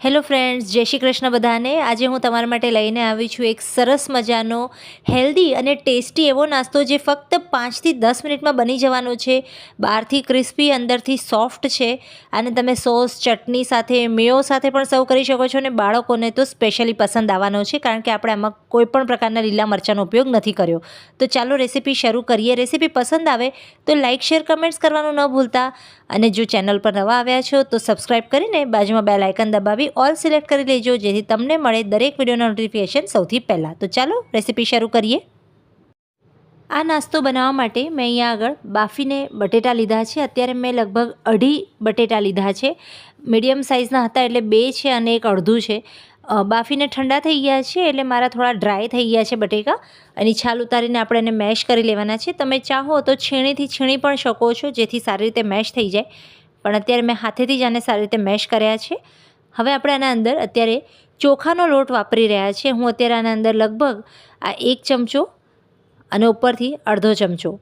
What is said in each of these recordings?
Hello friends, જય શ્રી કૃષ્ણ બધાને. આજે હું તમારા માટે લઈને આવી છું એક સરસ મજાનો, હેલ્ધી અને ટેસ્ટી એવો નાસ્તો જે ફક્ત પાંચથી દસ મિનિટમાં બની જવાનો છે. બહારથી ક્રિસ્પી, અંદરથી સોફ્ટ છે. અને તમે સોસ, ચટણી સાથે, મેયો સાથે પણ સર્વ કરી શકો છો અને બાળકોને તો સ્પેશિયલી પસંદ આવવાનો છે, કારણ કે આપણે આમાં કોઈપણ પ્રકારના લીલા મરચાંનો ઉપયોગ નથી કર્યો. તો ચાલો રેસીપી શરૂ કરીએ. રેસીપી પસંદ આવે તો લાઇક, શેર, કમેન્ટ્સ કરવાનું ન ભૂલતા. અને જો ચેનલ પર નવા આવ્યા છો તો સબસ્ક્રાઈબ કરીને બાજુમાં બેલ આઇકન દબાવી ઓલ સિલેક્ટ કરી લેજો જેથી તમને મળે દરેક વિડીયોનો નોટિફિકેશન સૌથી પહેલાં. તો ચાલો રેસીપી શરૂ કરીએ. આ નાસ્તો બનાવવા માટે મેં અહીંયા આગળ બાફીને બટેટા લીધા છે. અત્યારે મેં લગભગ અઢી બટેટા લીધા છે. મીડિયમ સાઇઝના હતા એટલે બે છે અને એક અડધું છે. બાફીને ઠંડા થઈ ગયા છે એટલે મારા થોડા ડ્રાય થઈ ગયા છે બટેકા. અને છાલ ઉતારીને આપણે એને મેશ કરી લેવાના છે. તમે ચાહો તો છીણીથી છીણી પણ શકો છો જેથી સારી રીતે મેશ થઈ જાય. પણ અત્યારે મેં હાથેથી જ આને સારી રીતે મેશ કર્યા છે. હવે આપણે આના અંદર અત્યારે ચોખાનો લોટ વાપરી રહ્યા છીએ. હું અત્યારે આના અંદર લગભગ આ એક ચમચો અને ઉપરથી અડધો ચમચો.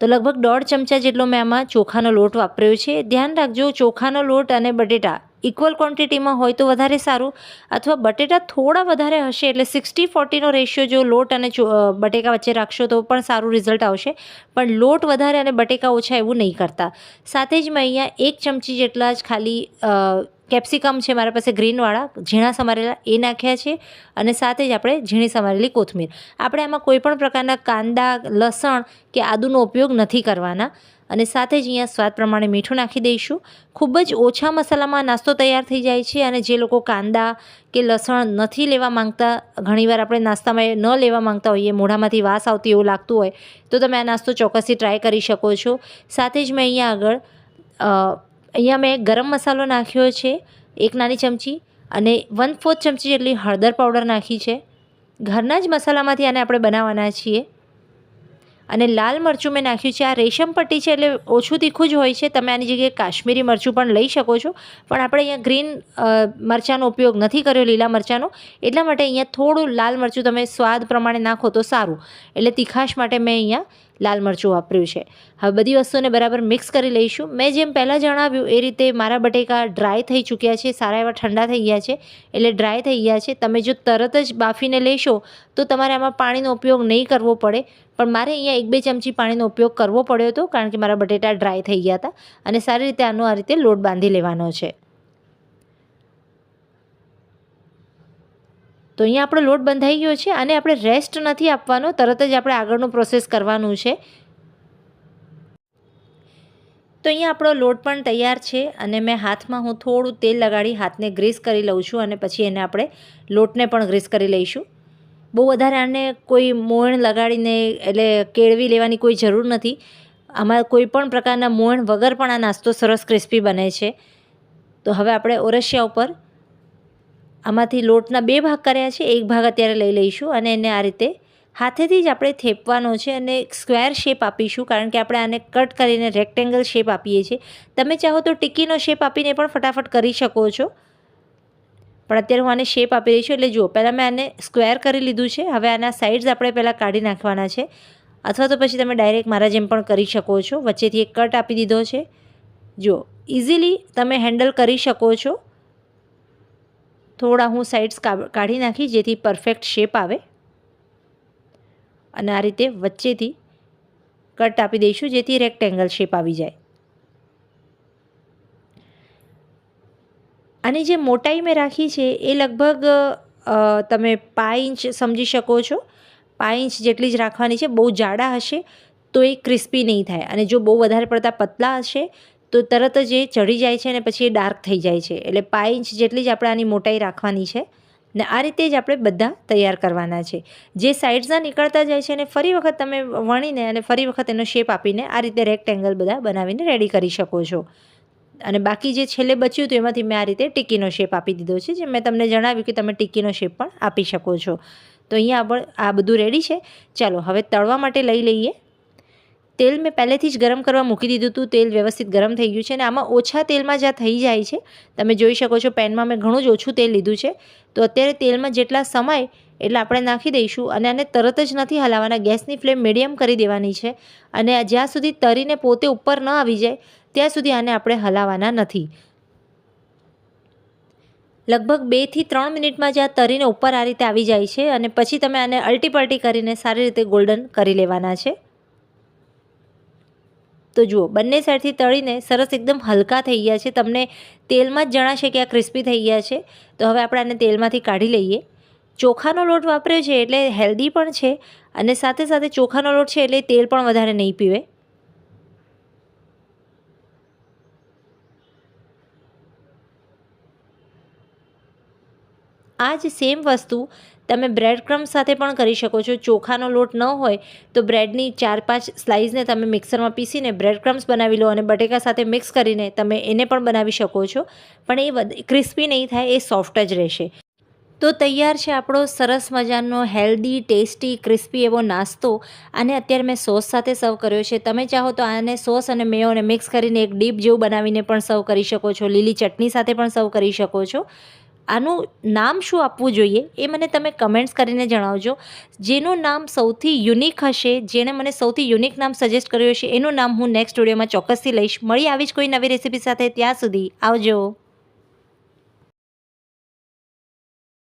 તો લગભગ દોઢ ચમચા જેટલો મેં આમાં ચોખાનો લોટ વાપર્યો છે. ધ્યાન રાખજો, ચોખાનો લોટ અને બટેટા ઇક્વલ ક્વોન્ટિટીમાં હોય તો વધારે સારું અથવા બટેટા થોડા વધારે હશે એટલે સિક્સટી ફોર્ટીનો રેશિયો જો લોટ અને બટેકા વચ્ચે રાખશો તો પણ સારું રિઝલ્ટ આવશે. પણ લોટ વધારે અને બટેકા ઓછા એવું નહીં કરતા. સાથે જ મેં અહીંયા એક ચમચી જેટલા જ ખાલી કેપ્સિકમ છે મારા પાસે ગ્રીનવાળા, ઝીણા સમારેલા એ નાખ્યા છે અને સાથે જ આપણે ઝીણી સમારેલી કોથમીર. આપણે આમાં કોઈપણ પ્રકારના કાંદા, લસણ કે આદુનો ઉપયોગ નથી કરવાના અને સાથે જ અહીંયા સ્વાદ પ્રમાણે મીઠું નાખી દઈશું. ખૂબ જ ઓછા મસાલામાં નાસ્તો તૈયાર થઈ જાય છે અને જે લોકો કાંદા કે લસણ નથી લેવા માંગતા, ઘણીવાર આપણે નાસ્તામાં ન લેવા માંગતા હોઈએ, મોઢામાંથી વાસ આવતી એવું લાગતું હોય, તો તમે આ નાસ્તો ચોક્કસથી ટ્રાય કરી શકો છો. સાથે જ મેં અહીંયા આગળ અહીંયા મેં ગરમ મસાલો નાખ્યો છે, એક નાની ચમચી અને વન ફોર્થ ચમચી જેટલી હળદર પાવડર નાખી છે. ઘરના જ મસાલામાંથી આને આપણે બનાવવાના છીએ. અને લાલ મરચું મેં નાખ્યું છે. આ રેશમ પટ્ટી છે એટલે ઓછું તીખું જ હોય છે. તમે આની જગ્યાએ કાશ્મીરી મરચું પણ લઈ શકો છો. પણ આપણે અહીંયા ગ્રીન મરચાંનો ઉપયોગ નથી કર્યો, લીલા મરચાંનો. એટલા માટે અહીંયા થોડું લાલ મરચું તમે સ્વાદ પ્રમાણે નાખો તો સારું. એટલે તીખાશ માટે મેં અહીંયા લાલ મરચું વાપર્યું છે. હવે બધી વસ્તુને બરાબર મિક્સ કરી લઈશું. મેં જેમ પહેલાં જણાવ્યું, એ રીતે મારા બટેકા ડ્રાય થઈ ચૂક્યા છે, સારા એવા ઠંડા થઈ ગયા છે, એટલે ડ્રાય થઈ ગયા છે. તમે જો તરત જ બાફીને લેશો, તો તમારે આમાં પાણીનો ઉપયોગ નહીં કરવો પડે. પણ મારે અહીંયા એક બે ચમચી પાણીનો ઉપયોગ કરવો પડ્યો હતો, કારણ કે મારા બટેટા ડ્રાય થઈ ગયા હતા. અને સારી રીતે આનો આ રીતે લોટ બાંધી લેવાનો છે. તો અહીંયા આપણો લોટ બંધાઈ ગયો છે અને આપણે રેસ્ટ નથી આપવાનો, તરત જ આપણે આગળનું પ્રોસેસ કરવાનું છે. તો અહીંયા આપણો લોટ પણ તૈયાર છે અને મેં હાથમાં હું થોડું તેલ લગાડી હાથને ગ્રીસ કરી લઉં છું અને પછી એને આપણે લોટને પણ ગ્રીસ કરી લઈશું. બહુ વધારે આને કોઈ મોણ લગાડીને એટલે કેળવી લેવાની કોઈ જરૂર નથી. આમાં કોઈ પણ પ્રકારના મોણ વગર પણ આ નાસ્તો સરસ ક્રિસ્પી બને છે. તો હવે આપણે ઓરસિયા ઉપર આમાંથી લોટના બે ભાગ કર્યા છે, એક ભાગ અત્યારે લઈ લઈશું અને એને આ રીતે હાથેથી જ આપણે થેપવાનો છે અને સ્ક્વેર શેપ આપીશું, કારણ કે આપણે આને કટ કરીને રેક્ટેંગલ શેપ આપીએ છીએ. તમે ચાહો તો ટિક્કીનો શેપ આપીને પણ ફટાફટ કરી શકો છો. પણ અત્યારે હું આને શેપ આપી રહી છું, એટલે જુઓ, પહેલાં મેં આને સ્ક્વેર કરી લીધું છે, હવે આના સાઇડ્સ આપણે પહેલાં કાઢી નાખવાના છે. અથવા તો પછી તમે ડાયરેક્ટ મારા જેમ પણ કરી શકો છો. વચ્ચેથી એક કટ આપી દીધો છે. જુઓ ઇઝીલી તમે હેન્ડલ કરી શકો છો. થોડા હું સાઇડ્સ કાઢી નાખી જેથી પરફેક્ટ શેપ આવે. અને આ રીતે વચ્ચેથી કટ આપી દઈશું જેથી રેક્ટેંગલ શેપ આવી જાય. આની જે મોટાઈ મેં રાખી છે એ લગભગ તમે પાંચ ઇંચ સમજી શકો છો. પાંચ ઇંચ જેટલી જ રાખવાની છે. બહુ જાડા હશે તો એ ક્રિસ્પી નહીં થાય. અને જો બહુ વધારે પડતા પતલા હશે તો તરત જ એ ચડી જાય છે અને પછી એ ડાર્ક થઈ જાય છે. એટલે પાંચ ઇંચ જેટલી જ આપણે આની મોટાઈ રાખવાની છે ને આ રીતે જ આપણે બધા તૈયાર કરવાના છે. જે સાઇડ્સના નીકળતા જાય છે અને ફરી વખત તમે વણીને અને ફરી વખત એનો શેપ આપીને આ રીતે રેક્ટેંગલ બધા બનાવીને રેડી કરી શકો છો. અને બાકી જે છેલ્લે બચ્યું હતું એમાંથી મેં આ રીતે ટીકીનો શેપ આપી દીધો છે. જે મેં તમને જણાવ્યું કે તમે ટીકીનો શેપ પણ આપી શકો છો. તો અહીંયા આપણે આ બધું રેડી છે. ચાલો હવે તળવા માટે લઈ લઈએ. તેલ મેં પહેલેથી જ ગરમ કરવા મૂકી દીધું હતું. તેલ વ્યવસ્થિત ગરમ થઈ ગયું છે અને આમાં ઓછા તેલમાં જ્યાં થઈ જાય છે. તમે જોઈ શકો છો પેનમાં મેં ઘણું જ ઓછું તેલ લીધું છે. તો અત્યારે તેલમાં જેટલા સમાય એટલે આપણે નાખી દઈશું અને આને તરત જ નથી હલાવવાના. ગેસની ફ્લેમ મીડિયમ કરી દેવાની છે અને જ્યાં સુધી તરીને પોતે ઉપર ન આવી જાય, ત્યાં સુધી આને આપણે હલાવવાના નથી. લગભગ બેથી ત્રણ મિનિટમાં જ આ તરીને ઉપર આ રીતે આવી જાય છે અને પછી તમે આને અલ્ટી પલ્ટી કરીને સારી રીતે ગોલ્ડન કરી લેવાના છે. તો જુઓ, બંને સાઈડથી તળીને સરસ એકદમ હલકા થઈ ગયા છે. તમને તેલમાં જ જણાશે કે આ ક્રિસ્પી થઈ ગયા છે. તો હવે આપણે આને તેલમાંથી કાઢી લઈએ. ચોખાનો લોટ વાપર્યો છે એટલે હેલ્ધી પણ છે અને સાથે સાથે ચોખાનો લોટ છે એટલે તેલ પણ વધારે નહીં પીવે. આ જ સેમ વસ્તુ તમે બ્રેડ ક્રમ સાથે પણ કરી શકો છો. ચોખાનો લોટ ન હોય તો બ્રેડની ચાર પાંચ સ્લાઇસને તમે મિક્સરમાં પીસીને બ્રેડ ક્રમ્સ બનાવી લો અને બટેકા સાથે મિક્સ કરીને તમે એને પણ બનાવી શકો છો. પણ એ ક્રિસ્પી નહીં થાય, એ સોફ્ટ જ રહેશે. તો તૈયાર છે આપણો સરસ મજાનો હેલ્ધી ટેસ્ટી ક્રિસ્પી એવો નાસ્તો. આને અત્યારે મેં સોસ સાથે સર્વ કર્યો છે. તમે ચાહો તો આને સોસ અને મેયોને મિક્સ કરીને એક ડીપ જેવું બનાવીને પણ સર્વ કરી શકો છો. લીલી ચટણી સાથે પણ સર્વ કરી શકો છો. આનું નામ શું આપવું જોઈએ એ મને તમે કમેન્ટ્સ કરીને જણાવજો. જેનું નામ સૌથી યુનિક હશે, જેણે મને સૌથી યુનિક નામ સજેસ્ટ કર્યું હશે, એનું નામ હું નેક્સ્ટ વિડીયોમાં ચોક્કસથી લઈશ. મળી આવી જ કોઈ નવી રેસીપી સાથે. ત્યાં સુધી આવજો.